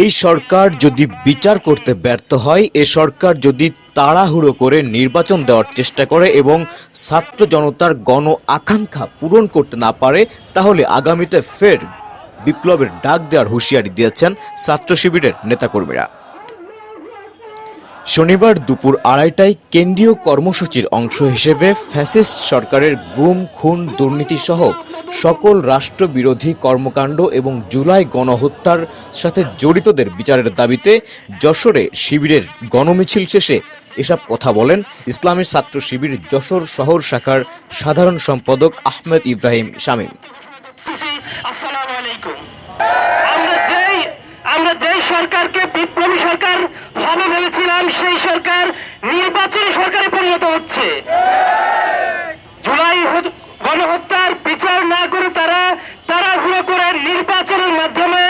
এই সরকার যদি বিচার করতে ব্যর্থ হয়, এ সরকার যদি তাড়াহুড়ো করে নির্বাচন দেওয়ার চেষ্টা করে এবং ছাত্র জনতার গণ আকাঙ্ক্ষা পূরণ করতে না পারে, তাহলে আগামীতে ফের বিপ্লবের ডাক দেওয়ার হুঁশিয়ারি দিয়েছেন ছাত্র শিবিরের নেতাকর্মীরা। শনিবার দুপুর আড়াইটায় কেন্দ্রীয় কর্মসূচির অংশ হিসেবে ফ্যাসিস্ট সরকারের গুম, খুন দুর্নীতি সহ সকল রাষ্ট্রবিরোধী কর্মকাণ্ড এবং জুলাই গণহত্যার সাথে জড়িতদের বিচারের দাবিতে যশোরে শিবিরের গণমিছিল শেষে এসব কথা বলেন ইসলামী ছাত্র শিবির যশোর শহর শাখার সাধারণ সম্পাদক আহমেদ ইব্রাহিম শামীম আমরা যেই আমরা যেই সরকারকে বিপ্লবী সরকার হবে ভেবেছিলাম, সেই সরকার নির্বাচনী সরকারে পরিণত হচ্ছে। জুলাই গণহত্যার বিচার না করে তারা তাড়াহুড়ো করে নির্বাচনের মাধ্যমে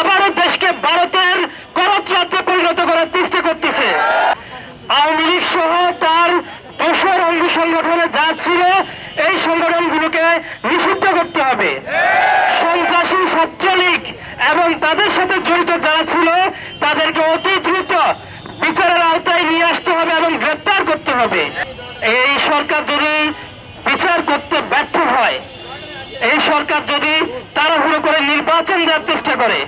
আবারও দেশকে ভারতের করত রাজ্যে পরিণত করার চেষ্টা করতেছে। আওয়ামী লীগ সহ তার দোষর অঙ্গ সংগঠনে যা ছিল, এই সংগঠনগুলোকে নিষিদ্ধ করতে হবে। সন্ত্রাসী ছাত্রলীগ এবং তাদের সাথে জড়িত যারা ছিল তাদেরকে অতি দ্রুত বিচারের আওতায় নিয়ে আসতে হবে এবং গ্রেপ্তার করতে হবে। এই সরকার যদি বিচার করতে ব্যর্থ হয়, এই সরকার যদি তাড়াহুড়ো করে নির্বাচন দেওয়ার চেষ্টা করে,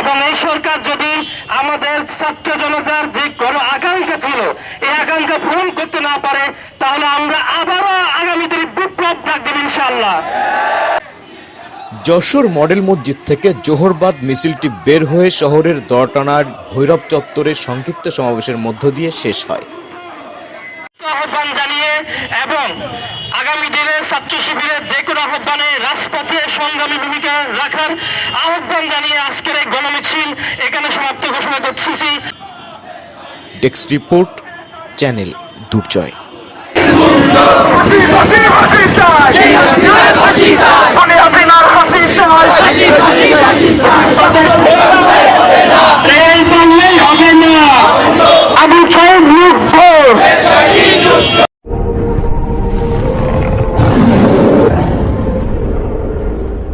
এবং এই সরকার যদি আমাদের ছাত্র জনতার যে গণ আকাঙ্ক্ষা ছিল, এই আকাঙ্ক্ষা পূরণ করতে না পারে, তাহলে আমরা আবারও আগামী দিনে বিপ্লব ডাক দেব ইনশাআল্লাহ। যশোর মডেল মসজিদ থেকে জোহরবাদ মিছিলটি বের হয়ে শহরের দরটানার ভৈরব চত্বরে সংক্ষিপ্ত সমাবেশের মধ্য দিয়ে শেষ হয়। আগামী দিনে ছাত্র শিবিরের যে কোনো আহ্বানে রাজপথে সংগ্রামী ভূমিকা রাখার আহ্বান জানিয়ে আজকের এই গণমিছিল এখানে সমাপ্ত ঘোষণা করছি। Desk report, channel Durjoy.